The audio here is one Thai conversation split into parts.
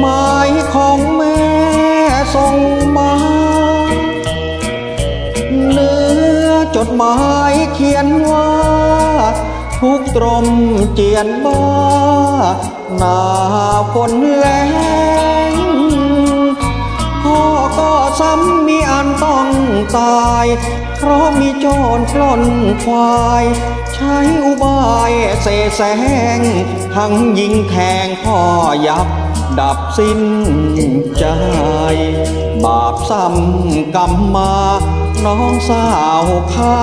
หมายของแม่ส่งมา เนื้อจดหมายเขียนว่า ทุกตรมเจียนบ้าหนาฝนแรงพ่อก็ซ้ำมีอันต้องตาย เพราะมีโจรคล้นควาย ใช้อุบายเสแสร้งทั้งยิงแทงพ่อยับ ดับสิ้นใจ บาปซ้ำกรรมมา น้องสาวข้า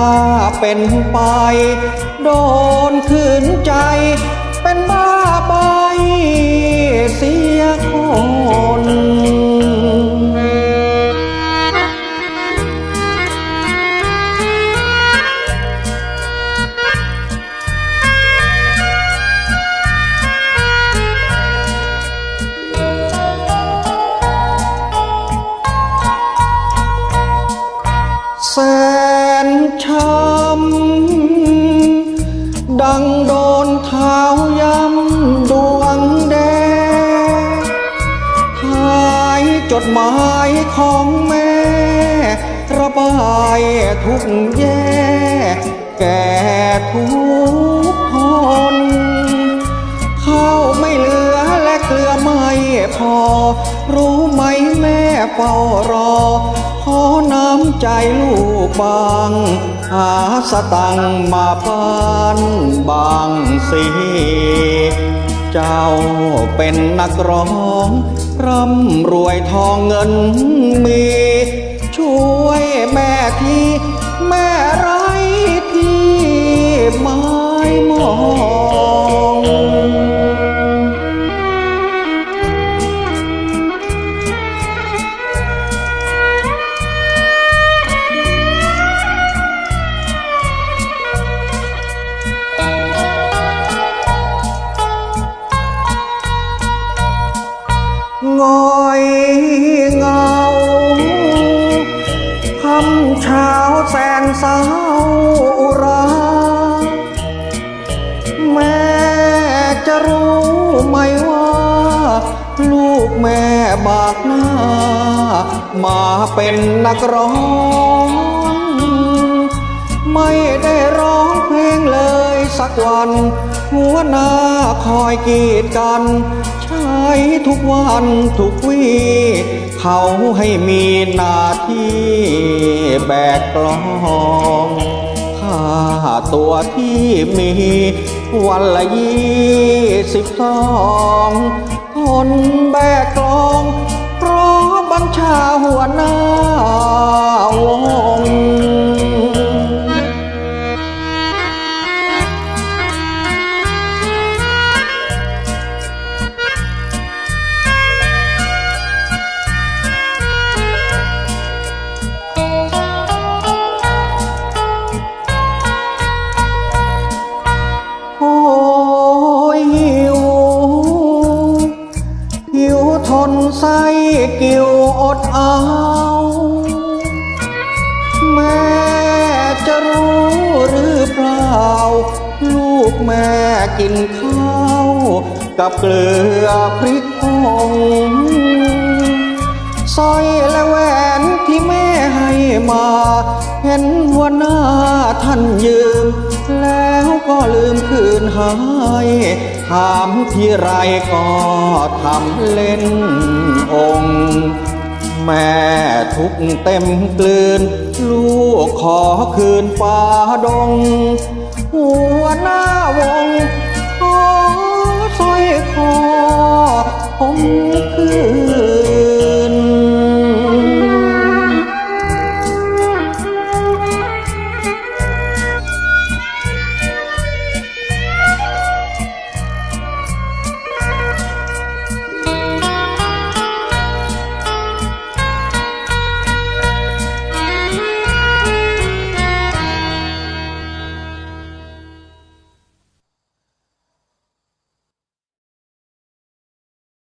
เป็นไป โดนขืนใจเป็นบ้าใบ ช้ำ ดังโดนเท้าย้ำดวงแดงหายจดหมายของแม่ ระบายทุกแย่ แก่ทุก เฝ้ารอ ขอน้ำใจลูกบาง หาสตังค์มาพานบางสีเจ้าเป็นนักร้อง ร่ำรวยทองเงินมี ช่วยแม่ที่ เช้าแสนเศร้าอุราแม่จะรู้ไหมว่า ลูกแม่บากหน้า มาเป็นนักร้อง ไม่ได้ร้องเพลงเลยสักวัน หัวหน้าคอยกีดกัน ใช้ทุกวันทุกวี เขาให้มีหน้าที่แบกกลองค่าตัวที่มีวันละยี่สิบสองคนแบกกลองเพราะบัญชาหัวหน้า เปล่า ลูกแม่กินข้าว กับเกลือพริกผงสร้อยและแหวนที่แม่ให้มา เห็นหัวหน้าท่านยืม แล้วก็ลืมคืนให้ถามที่ไรก็ทำเล่นองค์ แม่ทุกเต็มกลืน ลูกขอคืนป่าดง หัวหน้าวงขอสร้อยคอผมคืน